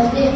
পদে